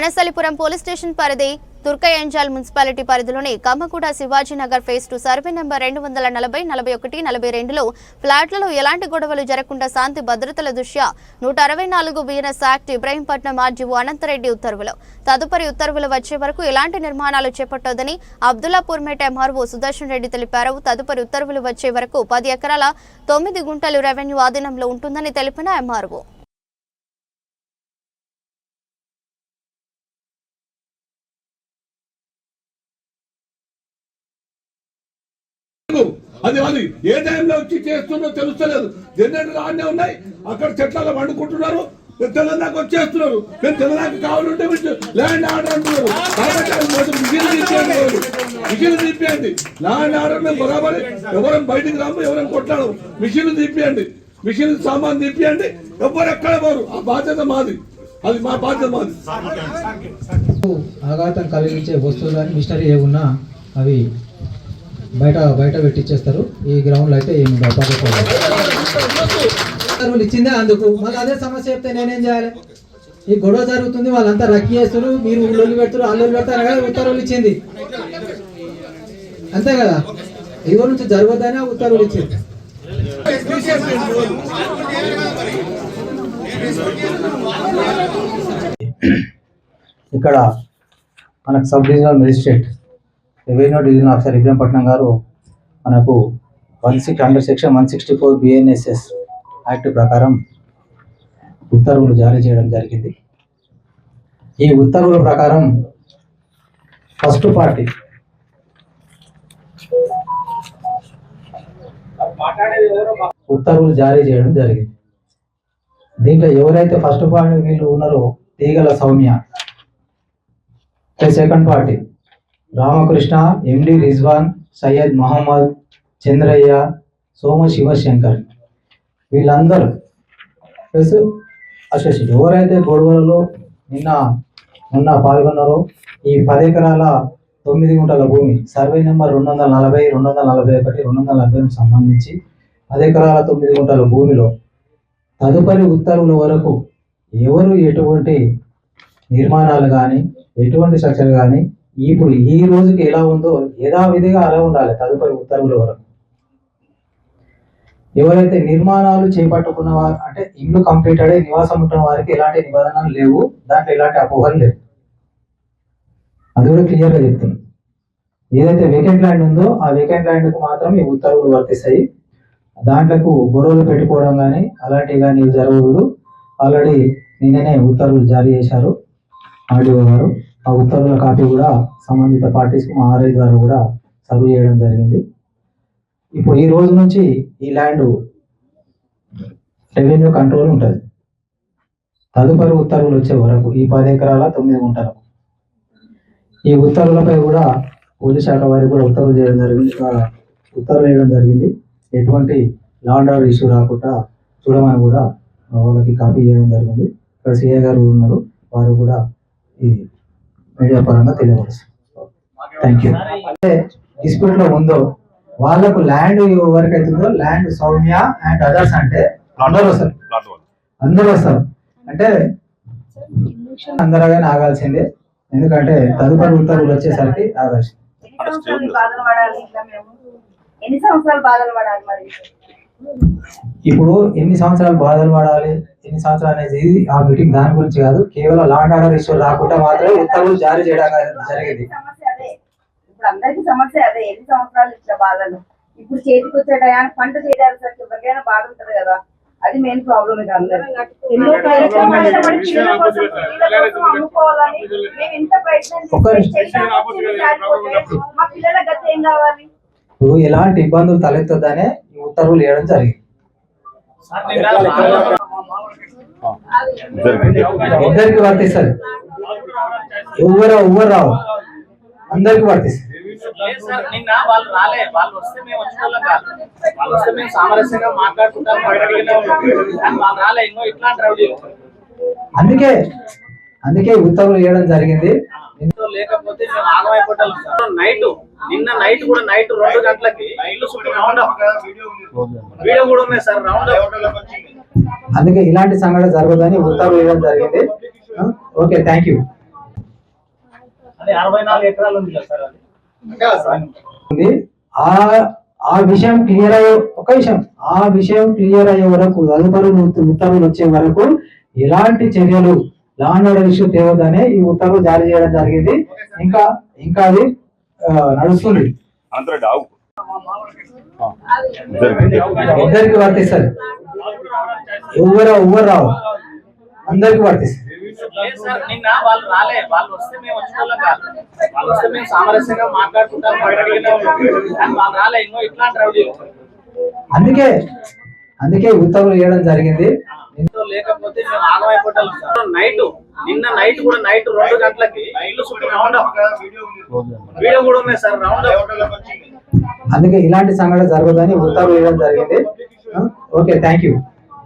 Vanasthalipuram police station పరిధి Turkayamjal municipality పరిధిలోని Kammaguda Shivajinagar phase two survey number రెండు వందల నలభై నలభై ఒకటి నలభై రెండులో ఫ్లాట్లలో ఎలాంటి గొడవలు జరగకుండా శాంతి భద్రతల దృష్ట్యా నూట అరవై నాలుగు BNS act Ibrahimpatnam RDO Ananthareddy ఉత్తర్వులు. తదుపరి ఉత్తర్వులు వచ్చే వరకు ఎలాంటి నిర్మాణాలు చేపట్టొద్దని అబ్దుల్లాపూర్ మేట ఎంఆర్ఓ సుదర్శన్ రెడ్డి తెలిపారు. తదుపరి ఉత్తర్వులు వచ్చే వరకు పది ఎకరాల తొమ్మిది గుంటలు రెవెన్యూ ఆధీనంలో ఉంటుందని తెలిపిన ఎంఆర్ఓ. అది అది. ఏ టైంలో వచ్చి చేస్తుందో తెలుస్తలేదు. జనరేటర్లు ఆడనే ఉన్నాయి. అక్కడ చెట్లలో వండుకుంటున్నారు తెలంగాణకు వచ్చేస్తున్నారు. నేను తెల్లదాకా కావాలంటే ల్యాండ్ ఆర్డర్ అంటున్నారు. మిషన్ తీసేయండి. ల్యాండ్ ఆర్డర్ మేము బరాబరి ఎవరైనా బయటికి రాము ఎవరైనా కొట్లాడము. మిషన్ తీపియండి. మిషన్ సామాన్ తీపియండి. ఎవరు ఎక్కడ పోరు. ఆ బాధ్యత మాది. అది మా బాధ్యత మాది. ఆఘాతం కలిగించే వస్తువులు కానీ మిషనరీ ఏమున్నా అవి బయట బయట పెట్టించేస్తారు ఈ గ్రౌండ్లో అయితే ఏమి ఉండవు ఉత్తర్వులు ఇచ్చిందే అందుకు? మళ్ళీ అదే సమస్య చెప్తే నేనేం చేయాలి? ఈ గొడవ జరుగుతుంది వాళ్ళంతా రక్కి చేస్తారు మీరు ఊళ్ళోళ్ళు పెడతారు అల్లు పెడతారు కదా ఉత్తర్వులు ఇచ్చింది. అంతే కదా? ఇదిగో నుంచి జరగద్దనే ఉత్తర్వులు ఇచ్చింది. ఇక్కడ మనకు sub divisional magistrate revenue division officer Ibrahimpatnam గారు మనకు one six under section one sixty four BNSS act ప్రకారం ఉత్తర్వులు జారీ చేయడం జరిగింది. ఈ ఉత్తర్వుల ప్రకారం ఫస్ట్ పార్టీ ఉత్తర్వులు జారీ చేయడం జరిగింది. దీంట్లో ఎవరైతే ఫస్ట్ పార్టీ వీళ్ళు ఉన్నారో Teegala Soumya second party Ramakrishna MD Rizwan Syed Mohammed Chandraiah Soma Shivashankar. వీళ్ళందరూ ప్లస్ అసోసియేట్ ఎవరైతే గొడవలలో నిన్న మొన్న పాల్గొన్నారో ఈ పది ఎకరాల తొమ్మిది గుంటల భూమి సర్వే నెంబర్ రెండు వందల నలభై రెండు వందల నలభై ఒకటి రెండు వందల నలభై సంబంధించి పది ఎకరాల తొమ్మిది గుంటల భూమిలో తదుపరి ఉత్తర్వుల వరకు ఎవరు ఎటువంటి నిర్మాణాలు కానీ ఎటువంటి స్ట్రక్చర్ కానీ ఇప్పుడు ఈ రోజుకి ఎలా ఉందో యథావిధిగా అలా ఉండాలి తదుపరి ఉత్తర్వుల వరకు. ఎవరైతే నిర్మాణాలు చేపట్టుకున్న వారు అంటే ఇల్లు కంప్లీట్ అయ్యి నివాసం ఉంటున్న వారికి ఎలాంటి నిబంధనలు లేవు దాంట్లో ఎలాంటి అపోహలు లేవు. అది కూడా క్లియర్గా చెప్తున్నాం ఏదైతే వేకెంట్ ల్యాండ్ ఉందో ఆ వేకెంట్ ల్యాండ్కు మాత్రం ఈ ఉత్తర్వులు వర్తిస్తాయి. దాంట్లకు గొడవలు పెట్టుకోవడం కానీ అలాంటివి కానీ జరగదు ఆల్రెడీ నిన్ననే ఉత్తర్వులు జారీ చేశారు. ఆర్డీఓ గారు. ఆ ఉత్తర్వుల కాపీ కూడా సంబంధిత పార్టీస్కి మా ఆర్ఐ ద్వారా కూడా సర్వ్ చేయడం జరిగింది. ఇప్పుడు ఈ రోజు నుంచి ఈ ల్యాండ్ రెవెన్యూ కంట్రోల్ ఉంటుంది. తదుపరి ఉత్తర్వులు వచ్చే వరకు ఈ పది ఎకరాల తొమ్మిది గుంటలు. ఈ ఉత్తర్వులపై కూడా పోలీస్ శాఖ వారికి కూడా ఉత్తర్వులు చేయడం జరిగింది. ఉత్తర్వులు వేయడం జరిగింది. ఎటువంటి లాండ్ ఆర్డర్ ఇష్యూ రాకుండా చూడమని కూడా వాళ్ళకి కాపీ చేయడం జరిగింది. ఇక్కడ సీఏ గారు ఉన్నారు. వారు కూడా ఈ మీడియా పరంగా తెలియవలసింది థ్యాంక్ యూ అంటే డిస్ప్యూట్లో ఉందో వాళ్ళకు ల్యాండ్ ఎవరికైతే ఉందో ల్యాండ్ సౌమ్య అండ్ అదర్స్ అంటే అందరూ వస్తారు. అందరూ వస్తారు. అంటే అందరగానే ఆగాల్సిందే. ఎందుకంటే తదుపరి ఉత్తర్వులు వచ్చేసరికి ఆగాల్సింది. ఇప్పుడు ఎన్ని సంవత్సరాలు బాధలు పడాలి? ఎన్ని సంవత్సరాలు అనేది ఆ మీటింగ్ దాని గురించి కాదు. కేవలం లాండ్ ఆర్డర్ ఇష్యూ రాకుండా మాత్రమే ఉత్తర్వులు జారీ చేయడం జరిగింది. సమస్య అదే. ఇప్పుడు అందరికి సమస్య అదే. ఎన్ని సంవత్సరాలు ఇట్లా బాధలు? ఇప్పుడు చేతికి వచ్చే టయానికి పంట చేయడానికి సరికి ఎవరికైనా బాధ ఉంటది కదా. అది మెయిన్ ప్రాబ్లం ఇది అందరికి. ఎన్నో అమ్ముకోవాలని మేము ప్రయత్నం మా పిల్లల గతి ఏం కావాలి? ఇప్పుడు ఎలాంటి ఇబ్బందులు తలెత్తొద్దనే ఉత్తర్వులు వేయడం జరిగింది. అందరికి వర్తిస్తుంది. ఎవరు ఎవరు రావు. అందరికి వర్తిస్తుంది. లేదు సార్ నిన్న వాళ్ళు రాలే. వాళ్ళు వస్తే మేము వచ్చుకోలేం కాదు. వాళ్ళు వస్తే మేము సామరస్యంగా మాట్లాడుకుంటాం బయటకెళ్ళినా కానీ వాళ్ళు రాలే. ఇంకో ఇట్లాంటి రౌడీ అందుకే అందుకే ఉత్తర్వులు వేయడం జరిగింది. లేకపోతే మేము ఆగమైపోతాం నైట్ నిన్న నైట్ కూడా నైట్ రెండు గంటలకి ఇల్లు చుట్టూ రౌండ్ అప్. వీడియో కూడా ఉన్నాయి సార్ రౌండ్ అందుకే ఇలాంటి సంఘటన జరగదని ఉత్తర్వులు వేయడం జరిగింది. ఓకే థ్యాంక్ యూ ఆ ఆ విషయం క్లియర్ అయ్యే ఒక విషయం ఆ విషయం క్లియర్ అయ్యే వరకు తదుపరి ఉత్త- ఉత్తర్వులు వచ్చే వరకు ఎలాంటి చర్యలు లా అండ్ ఆర్డర్ ఇష్యూ తేవద్దనే ఈ ఉత్తర్వులు జారీ చేయడం జరిగింది. ఇంకా ఇంకా అది నడుస్తుంది. ఇద్దరికి వర్తిస్తుంది ఎవరు ఎవరు రావు అందరికి సార్ నిన్న వాళ్ళు రాలే. వాళ్ళు వస్తే మేము వచ్చిన వాళ్ళం వస్తే మేము సామరస్యంగా మాట్లాడుకుంటాం బయటకెళ్ళినా కానీ వాళ్ళు రాలే. ఇంకో ఇట్లాంటి రౌడీలు అందుకే అందుకే ఉత్తర్వులు చేయడం జరిగింది. ఎంతో లేకపోతే మేము ఆగమైపోతాం సార్. నైట్ నిన్న నైట్ కూడా నైట్ రెండు గంటలకి ఇల్లు చుట్టూ రౌండ్ అప్. వీడియో కూడా ఉన్నాయి సార్ రౌండ్ అందుకే ఇలాంటి సంఘటన జరగదని ఉత్తర్వులు చేయడం జరిగింది. Okay thank you.